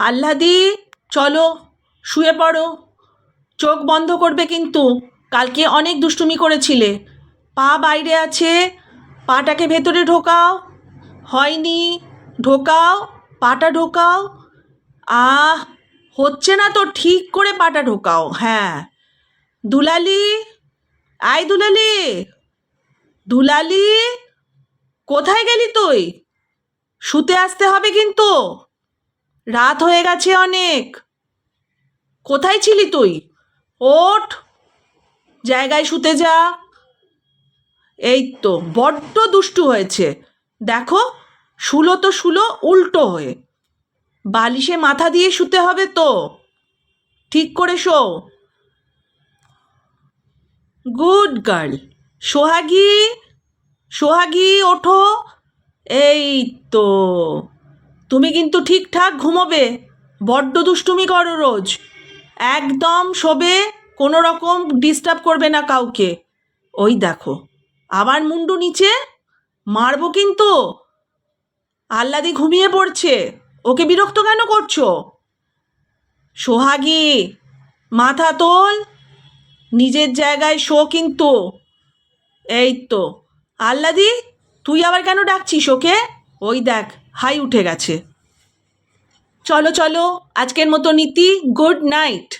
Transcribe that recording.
আহ্লাদি, চলো, শুয়ে পড়ো। চোখ বন্ধ করবে কিন্তু। কালকে অনেক দুষ্টুমি করেছিলে। পা বাইরে আছে, পাটাকে ভেতরে ঢোকাও। হয়নি, ঢোকাও, পাটা ঢোকাও। আহ, হচ্ছে না তো ঠিক করে পাটা ঢোকাও হ্যাঁ। দুলালি, আয় দুলালি। দুলালি, কোথায় গেলি তুই? শুতে আসতে হবে কিন্তু। রাত হয়ে গেছে অনেক। কোথায় ছিলি তুই? ওঠ। জায়গায় শুতে যা। এই তো, বড্ড দুষ্টু হয়েছে। দেখো, শুলো তো শুলো, উল্টো হয়ে। বালিশে মাথা দিয়ে শুতে হবে তো। ঠিক করে শো। Good girl. সোহাগী সোহাগী, ওঠো। এই তো। তুমি কিন্তু ঠিকঠাক ঘুমোবে। বড্ড দুষ্টুমি করো রোজ। একদম শোবে, কোনো রকম ডিস্টার্ব করবে না কাউকে। ওই দেখো, আবার মুন্ডু নিচে? মারবো কিন্তু। আল্লাদি ঘুমিয়ে পড়ছে। ওকে বিরক্ত কেন করছ? সোহাগী, মাথা তোল। নিজের জায়গায় শো কিন্তু। এই তো। আল্লাদি তুই আবার কেন ডাকছিস ওকে? ওই দেখ। হাই উঠে গেছে। চলো চলো আজকের মতো নীতি গুড নাইট।